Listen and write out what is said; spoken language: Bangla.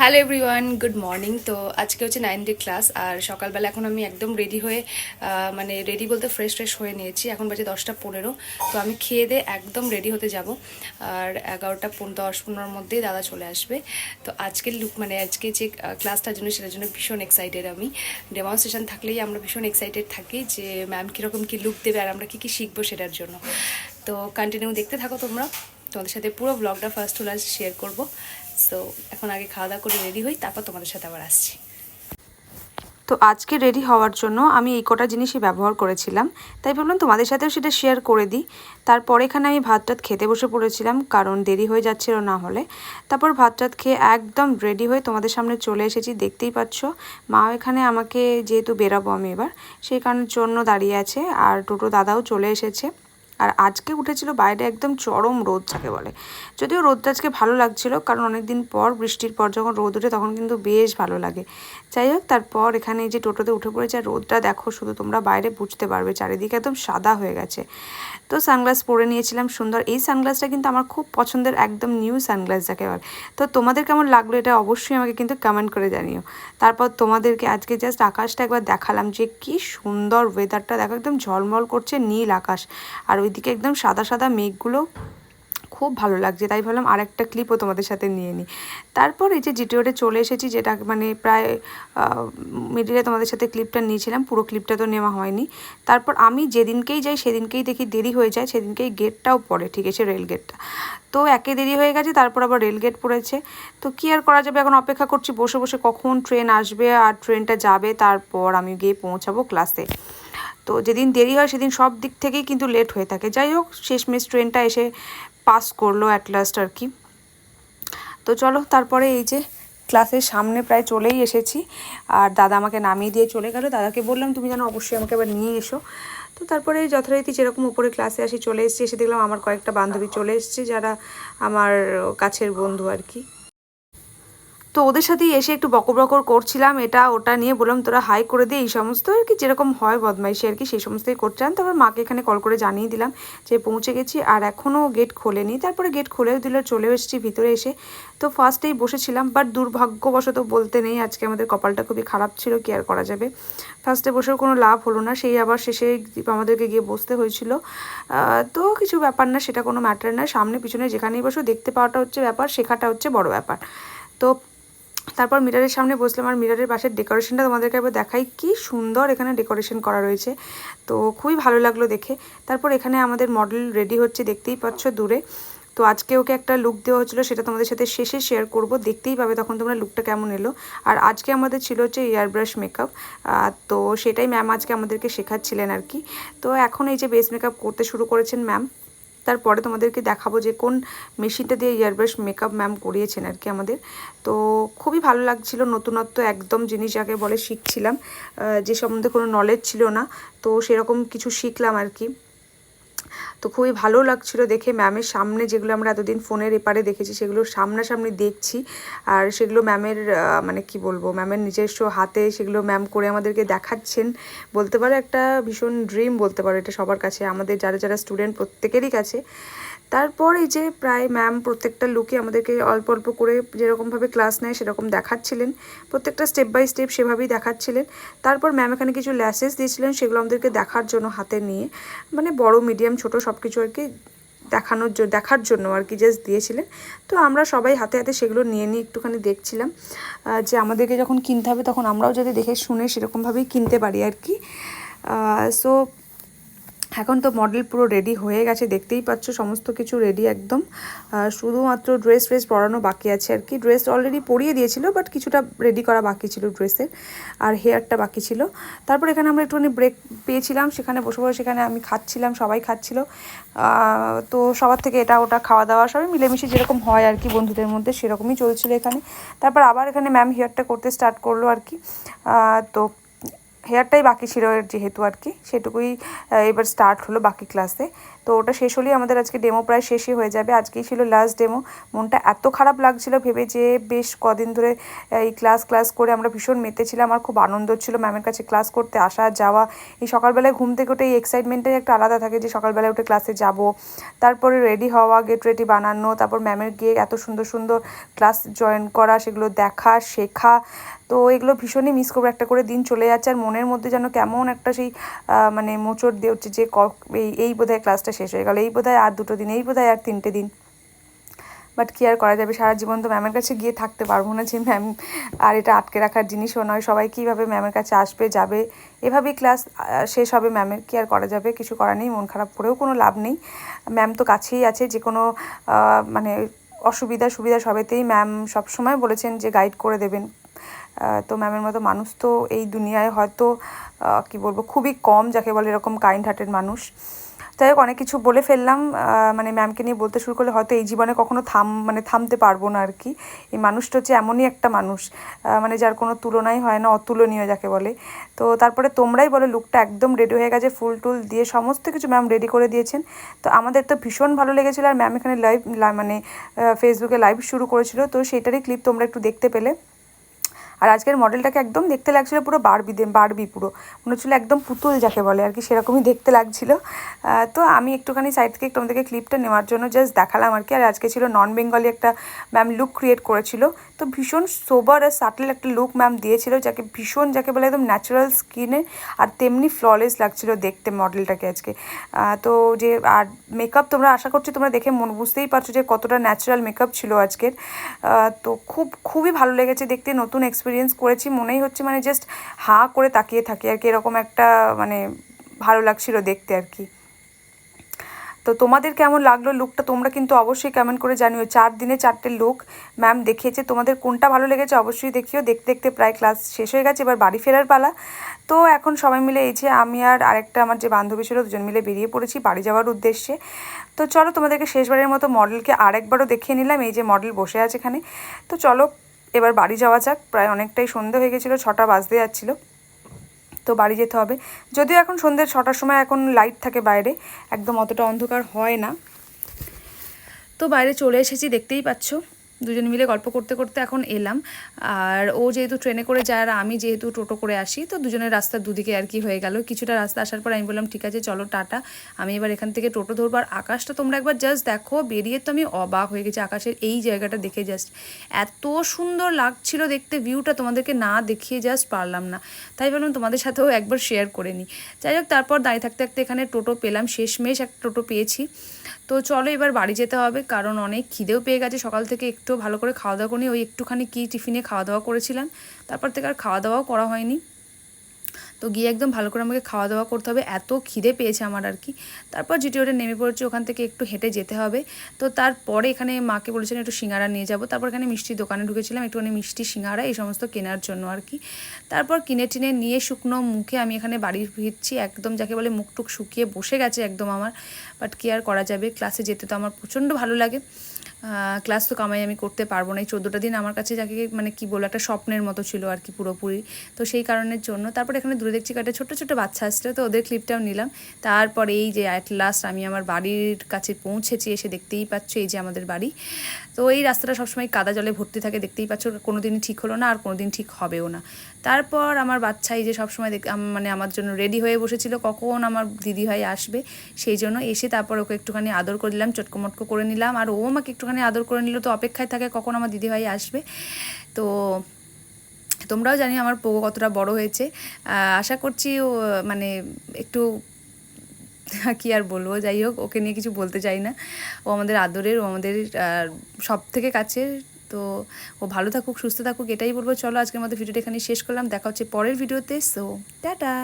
হ্যালো এভরিওয়ান গুড মর্নিং তো আজকে হচ্ছে নাইন ডে ক্লাস আর সকালবেলা এখন আমি একদম রেডি হয়ে মানে রেডি বলতে ফ্রেশ ফ্রেশ হয়ে নিয়েছি। এখন বাজে দশটা পনেরো। তো আমি খেয়ে দিয়ে একদম রেডি হতে যাব। আর এগারোটা দশ পনেরোর মধ্যেই দাদা চলে আসবে। তো আজকের লুক মানে আজকে যে ক্লাসটার জন্য, সেটার জন্য ভীষণ এক্সাইটেড আমি। ডেমনস্ট্রেশন থাকলেই আমরা ভীষণ এক্সাইটেড থাকি যে ম্যাম কীরকম কী লুক দেবে আর আমরা কী কী শিখব সেটার জন্য। তো কন্টিনিউ দেখতে থাকো তোমরা। তোমাদের সাথে পুরো ব্লগটা ফার্স্ট লাস্ট শেয়ার করব। সো এখন আগে খাওয়া দাওয়া করে রেডি হই, তারপর তোমাদের সাথে আবার আসছি। তো আজকে রেডি হওয়ার জন্য আমি এই কটা জিনিসই ব্যবহার করেছিলাম। তাই ভাবলাম তোমাদের সাথেও সেটা শেয়ার করে দিই। তারপর এখানে আমি ভাত টাত খেতে বসে পড়েছিলাম, কারণ দেরি হয়ে যাচ্ছিল না হলে। তারপর ভাত টাত খেয়ে একদম রেডি হয়ে তোমাদের সামনে চলে এসেছি, দেখতেই পাচ্ছ। মা এখানে আমাকে যেহেতু বেরাবো আমি এবার, সেই কারণের জন্য দাঁড়িয়ে আছে, আর টোটো দাদাও চলে এসেছে। আর আজকে উঠেছিল বাইরে একদম চরম রোদ যাকে বলে। যদিও রোদটা আজকে ভালো লাগছিল, কারণ অনেক দিন পর বৃষ্টির পর যখন রোদ ওঠে তখন কিন্তু বেশ ভালো লাগে। যাই হোক, তারপর এখানে যে টোটোতে উঠে পড়েছে আর রোদটা দেখো শুধু তোমরা বাইরে বুঝতে পারবে, চারিদিকে একদম সাদা হয়ে গেছে। তো সানগ্লাস পরে নিয়েছিলাম, সুন্দর। এই সানগ্লাসটা কিন্তু আমার খুব পছন্দের একদম নিউ সানগ্লাস যাকে বলে। তো তোমাদের কেমন লাগল এটা অবশ্যই আমাকে কিন্তু কমেন্ট করে জানিও। তারপর তোমাদেরকে আজকে জাস্ট আকাশটা একবার দেখালাম যে কি সুন্দর ওয়েদারটা দেখো একদম ঝলমল করছে নীল আকাশ। আর ওইদিকে একদম সাদা সাদা মেঘগুলো খুব ভালো লাগছে, তাই ভাবলাম আর একটা ক্লিপও তোমাদের সাথে নিয়ে নিই। তারপর এই যে জিটিওতে চলে এসেছি, যেটা মানে প্রায় মিডিলে তোমাদের সাথে ক্লিপটা নিয়েছিলাম, পুরো ক্লিপটা তো নেওয়া হয়নি। তারপর আমি যেদিনকেই যাই, সেদিনকেই দেখি দেরি হয়ে যায়, সেদিনকেই গেটটাও পড়ে, ঠিক আছে রেল গেটটা তো একে দেরি হয়ে গেছে, তারপর আবার রেল গেট পড়েছে। তো কী আর করা যাবে, এখন অপেক্ষা করছি, বসে বসে কখন ট্রেন আসবে আর ট্রেনটা যাবে, তারপর আমি গিয়ে পৌঁছাবো ক্লাসে তো যেদিন দেরি হয় সেদিন সব দিক থেকেই কিন্তু লেট হয়ে থাকে। যাই হোক, শেষমেশ ট্রেনটা এসে পাস করল অ্যাট লাস্ট আর কি। তো চলো, তারপরে এই যে ক্লাসের সামনে প্রায় চলেই এসেছি। আর দাদা আমাকে নামিয়ে দিয়ে চলে গেল। দাদাকে বললাম, তুমি যেন অবশ্যই আমাকে আবার নিয়ে এসো। তো তারপরে যথারীতি যেরকম উপরে ক্লাসে আসি, চলে এসেছি। এসে দেখলাম আমার কয়েকটা বান্ধবী চলে এসেছে, যারা আমার কাছের বন্ধু আর কি। তো ওদের সাথেই এসে একটু বকর করছিলাম, এটা ওটা নিয়ে বললাম, তোরা হাই করে দে। এই সমস্ত আর কি, যেরকম হয় বদমাইশি আর কি, সেই সমস্তই করছিলাম তারপর মাকে এখানে কল করে জানিয়ে দিলাম যে পৌঁছে গেছি আর এখনও গেট খোলেনি। তারপরে গেট খুলেও দিল, চলেও এসেছি ভিতরে এসে। তো ফার্স্টেই বসেছিলাম বাট দুর্ভাগ্যবশত বলতে নেই, আজকে আমাদের কপালটা খুবই খারাপ ছিল, কি আর করা যাবে? ফার্স্টে বসেও কোনো লাভ হলো না, সেই আবার শেষে আমাদেরকে গিয়ে বসতে হয়েছিল। তো কিছু ব্যাপার না, সেটা কোনো ম্যাটার না। সামনে, পিছনে যেখানেই বসো, দেখতে পাওয়াটা হচ্ছে ব্যাপার, শেখাটা হচ্ছে বড় ব্যাপার। তো তারপর মিরারের সামনে বসলাম আর মিরারের পাশের ডেকোরেশনটা তোমাদেরকে একবার দেখাই। কি সুন্দর এখানে ডেকোরেশন করা রয়েছে। তো খুবই ভালো লাগল দেখে। তারপর এখানে আমাদের মডেল রেডি হচ্ছে দেখতেই পাচ্ছ দূরে। তো আজকে ওকে একটা লুক দেওয়া হচ্ছিল সেটা তোমাদের সাথে শেষে শেয়ার করব। দেখতেই পাবে তখন তোমরা লুকটা কেমন এলো। আর আজকে আমাদের ছিল হচ্ছে এয়ার ব্রাশ মেকআপ তো সেটাই ম্যাম আজকে আমাদেরকে শেখাচ্ছিলেন আর কি। তো এখন এই যে বেস মেকআপ করতে শুরু করেছেন ম্যাম তারপরে তোমাদেরকে দেখাবো যে কোন মেশিনটা দিয়ে ইয়ারব্রাশ মেকআপ ম্যাম করিয়েছেন আর কি আমাদের। তো খুবই ভালো লাগছিল, নতুনত্ব একদম জিনিস আগে বলে শিখছিলাম। যে সম্বন্ধে কোনো নলেজ ছিল না, তো সেরকম কিছু শিখলাম আর কি। তো খুবই ভালো লাগছিল দেখে ম্যামের সামনে যেগুলো আমরা এতদিন ফোনের এপারে দেখেছি, সেগুলো সামনাসামনি দেখছি। আর সেগুলো ম্যামের মানে কি বলব, ম্যামের নিজস্ব হাতে সেগুলো ম্যাম করে আমাদেরকে দেখাচ্ছেন। বলতে পারো একটা ভীষণ ড্রিম বলতে পারো এটা সবার কাছে। আমাদের যারা যারা স্টুডেন্ট প্রত্যেকেরই কাছে। তারপর এই যে প্রায় ম্যাম প্রত্যেকটা লুকে আমাদেরকে অল্প অল্প করে যেরকমভাবে ক্লাস নেয় সেরকম দেখাচ্ছিলেন। প্রত্যেকটা স্টেপ বাই স্টেপ সেভাবেই দেখাচ্ছিলেন। তারপর ম্যাম এখানে কিছু ল্যাসেস দিয়েছিলেন সেগুলো আমাদেরকে দেখার জন্য হাতে নিয়ে। মানে বড় মিডিয়াম ছোট সব কিছু আর কি দেখানোর জন্য দেখার জন্য আর কি জাস্ট দিয়েছিলেন। তো আমরা সবাই হাতে হাতে সেগুলো নিয়ে নিয়ে একটুখানি দেখছিলাম যে আমাদেরকে যখন কিনতে হবে তখন আমরাও যদি দেখে শুনে সেরকমভাবেই কিনতে পারি আর কি। সো এখন তো মডেল পুরো রেডি হয়ে গেছে, দেখতেই পাচ্ছ সমস্ত কিছু রেডি একদম। শুধুমাত্র ড্রেস ফ্রেস পরানো বাকি আছে আর কি। ড্রেস অলরেডি পরিয়ে দিয়েছিল বাট কিছুটা রেডি করা বাকি ছিল ড্রেসের আর হেয়ারটা বাকি ছিল। তারপর এখানে আমরা একটুখানি ব্রেক পেয়েছিলাম, সেখানে বসে বসে সেখানে আমি খাচ্ছিলাম, সবাই খাচ্ছিল। তো সবার থেকে এটা ওটা খাওয়া দাওয়া সবাই মিলেমিশে যেরকম হয় আর কি বন্ধুদের মধ্যে, সেরকমই চলছিল এখানে। তারপর আবার এখানে ম্যাম হেয়ারটা করতে স্টার্ট করল আর কি। তো হেয়ারটাই বাকি ছিল যেহেতু আর কি, সেটুকুই এবার স্টার্ট হলো বাকি ক্লাসে তো ওটা শেষ হলেই আমাদের আজকে ডেমো প্রায় শেষই হয়ে যাবে। আজকেই ছিল লাস্ট ডেমো মনটা এত খারাপ লাগছিল ভেবে যে বেশ কদিন ধরে এই ক্লাস ক্লাস করে আমরা ভীষণ মেতেছিলাম। আর খুব আনন্দ ছিল ম্যামের কাছে ক্লাস করতে আসা, যাওয়া। এই সকালবেলায় ঘুম থেকে উঠে এই এক্সাইটমেন্টটাই একটা আলাদা থাকে যে সকালবেলায় উঠে ক্লাসে যাব। তারপরে রেডি হওয়া গেট রেডি বানানো, তারপর ম্যামের গিয়ে এত সুন্দর সুন্দর ক্লাস জয়েন করা, সেগুলো দেখা, শেখা। তো এগুলো ভীষণই মিস করব। একটা করে দিন চলে যাচ্ছে আর মনের মধ্যে যেন কেমন একটা সেই মানে মোচড় দিয়ে উঠছে যে ক- এই এই বোধহয় ক্লাসটা শেষ হয়ে গেল। এই বোধহয় আর দুটো দিন, এই বোধহয় আর তিনটে দিন। বাট কি আর করা যাবে? সারা জীবন তো ম্যামের কাছে গিয়ে থাকতে পারব না যে ম্যাম আর এটা আটকে রাখার জিনিসও নয়। সবাই কীভাবে ম্যামের কাছে আসবে, যাবে? এভাবেই ক্লাস শেষ হবে ম্যামের কি আর করা যাবে? কিছু করার নেই, মন খারাপ করেও কোনো লাভ নেই। ম্যাম তো কাছেই আছে, যে কোনো মানে অসুবিধা সুবিধা সবেতেই ম্যাম সবসময় বলেছেন যে গাইড করে দেবেন। তো ম্যামের মতো মানুষ তো এই দুনিয়ায় হয়তো কি বলব, খুবই কম যাকে বলে এরকম কাইন্ড হার্টেড মানুষ। যাই হোক, অনেক কিছু বলে ফেললাম। মানে ম্যামকে নিয়ে বলতে শুরু করলে হয়তো এই জীবনে কখনো থাম মানে থামতে পারব না আর কি এই মানুষটা হচ্ছে এমনই একটা মানুষ। মানে যার কোনো তুলনাই হয় না, অতুলনীয় যাকে বলে। তো তারপরে তোমরাই বলো লুকটা একদম রেডি হয়ে গেছে, ফুল টুল দিয়ে সমস্ত কিছু ম্যাম রেডি করে দিয়েছেন। তো আমাদের তো ভীষণ ভালো লেগেছিলো আর ম্যাম এখানে লাইভ মানে ফেসবুকে লাইভ শুরু করেছিল। তো সেটারই ক্লিপ তোমরা একটু দেখতে পেলে। আর আজকের মডেলটাকে একদম দেখতে লাগছিল পুরো বারবি বারবি পুরো। মনে হচ্ছিল একদম পুতুল যাকে বলে আর কি, সেরকমই দেখতে লাগছিল। তো আমি একটুখানি সাইড থেকে তোমাদেরকে ক্লিপটা নেওয়ার জন্য জাস্ট দেখালাম আর কি। আর আজকে ছিল নন বেঙ্গলি একটা ম্যাম লুক ক্রিয়েট করেছিল। তো ভীষণ সোবার আর সাটেল একটা লুক ম্যাম দিয়েছিল, যাকে ভীষণ যাকে বলে একদম ন্যাচারাল স্কিনে আর তেমনি ফ্ললেস লাগছিল দেখতে মডেলটাকে আজকে। তো যে আর মেকআপ তোমরা আশা করছি তোমরা দেখে মন বুঝতেই পারছ যে কতটা ন্যাচারাল মেকআপ ছিল আজকের। তো খুব, খুবই ভালো লেগেছে দেখতে। নতুন এক্সপিরিয়েন্স করেছি, মনেই হচ্ছে মানে জাস্ট হাঁ করে তাকিয়ে থাকি আর কি, এরকম একটা মানে ভালো লাগছিল দেখতে আর কি। তো তোমাদের কেমন লাগল লুকটা তোমরা কিন্তু অবশ্যই কমেন্ট করে জানিও। চার দিনে চারটে লুক ম্যাম দেখিয়েছে। তোমাদের কোনটা ভালো লেগেছে অবশ্যই দেখিও। দেখতে দেখতে প্রায় ক্লাস শেষ হয়ে গেছে, এবার বাড়ি ফেরার পালা। তো এখন সবাই মিলে এই যে আমি আর আরেকটা আমার যে বান্ধবী ছিল, দুজন মিলে বেরিয়ে পড়েছি বাড়ি যাওয়ার উদ্দেশ্যে। তো চলো তোমাদেরকে শেষবারের মতো মডেলকে আরেকবারও দেখিয়ে নিলাম, এই যে মডেল বসে আছে এখানে। তো চলো এবার বাড়ি যাওয়া যাক, প্রায় অনেকটাই সন্ধে হয়ে গেছিল, ছটা বাজতে যাচ্ছিল। তো বাড়ি যেতে হবে। যদিও এখন সন্ধ্যে ছটার সময় এখন লাইট থাকে বাইরে, একদম অতটা অন্ধকার হয় না। তো বাইরে চলে এসেছি, দেখতেই পাচ্ছ। দুজন মিলে গল্প করতে করতে এখন এলাম। আর ও যেহেতু ট্রেনে করে যায় আর আমি যেহেতু টোটো করে আসি, তো দুজনের রাস্তার দুদিকে আর কি হয়ে গেল। কিছুটা রাস্তা আসার পর আমি বললাম, ঠিক আছে, চলো, টাটা। আমি এবার এখান থেকে টোটো ধরবো। আর আকাশটা তোমরা একবার জাস্ট দেখো, বেরিয়ে তো আমি অবাক হয়ে গেছি আকাশের এই জায়গাটা দেখে জাস্ট এত সুন্দর লাগছিল দেখতে ভিউটা তোমাদেরকে না দেখিয়ে জাস্ট পারলাম না। তাই ভাবলাম তোমাদের সাথেও একবার শেয়ার করে নিই। যাই হোক, তারপর দাঁড়িয়ে থাকতে থাকতে এখানে টোটো পেলাম, শেষমেশ একটা টোটো পেয়েছি। তো চলো, এবার বাড়ি যেতে হবে, কারণ অনেক খিদেও পেয়ে গেছে সকাল থেকে একটু ভালো করে খাওয়া দাওয়া করিনি, ওই একটুখানি কি টিফিনে খাওয়া দাওয়া করেছিলাম। তারপর থেকে আর খাওয়া দাওয়াও করা হয়নি। তো গিয়ে একদম ভালো করে আমাকে খাওয়া দাওয়া করতে হবে, এত খিদে পেয়েছে আমার আর কি। তারপর জিটিওরে নেমে পড়েছি, ওখান থেকে একটু হেঁটে যেতে হবে। তো তারপরে এখানে মাকে বলেছিলাম একটু সিঙ্গারা নিয়ে যাব, তারপর এখানে মিষ্টির দোকানে ঢুকেছিলাম, একটুখানি মিষ্টি সিঙ্গারা, এই সমস্ত কেনার জন্য আর কি। তারপর কিনে টিনে নিয়ে শুকনো মুখে আমি এখানে বাড়ি ফিরছি, একদম যাকে বলে মুখ টুক শুকিয়ে বসে গেছে একদম আমার, বাট কি আর করা যাবে ক্লাসে যেতে তো আমার প্রচণ্ড ভালো লাগে। ক্লাস তো কামাই আমি করতে পারব না। এই চোদ্দোটা দিন আমার কাছে যাকে মানে কি বলব, একটা স্বপ্নের মতো ছিল আর কি পুরোপুরি। তো সেই কারণের জন্য তারপর এখানে দূরে দেখছি একটা ছোটো ছোটো বাচ্চা আসছিল তো ওদের ক্লিপটাও নিলাম। তারপরে এই যে অ্যাট লাস্ট আমি আমার বাড়ির কাছে পৌঁছেছি, এসে দেখতেই পাচ্ছ এই যে আমাদের বাড়ি। তো এই রাস্তাটা সবসময় কাদা জলে ভর্তি থাকে, দেখতেই পাচ্ছ কোনো দিনই ঠিক হলো না আর কোনো দিন ঠিক হবেও না। তারপর আমার বাচ্চা এই যে সবসময় দেখ মানে আমার জন্য রেডি হয়ে বসেছিল, কখন আমার দিদি ভাই আসবে সেই জন্য এসে তারপর ওকে একটুখানি আদর করে দিলাম চটকো মটকো করে নিলাম। আর ও আমাকে একটুখানি আদর করে নিল, তো অপেক্ষায় থাকে কখন আমার দিদি ভাই আসবে। তো তোমরাও জানি আমার পোগো কতটা বড় হয়েছে। আশা করছি ও মানে একটু কি আর বলব, যাই হোক, ওকে নিয়ে কিছু বলতে চাই না। ও আমাদের আদরের, ও আমাদের সব থেকে কাছের। তো ও ভালো থাকুক, সুস্থ থাকুক, এটাই বলব। চলো আজকের মতো ভিডিওটা এখানে শেষ করলাম। দেখা হচ্ছে পরের ভিডিওতে। So tata!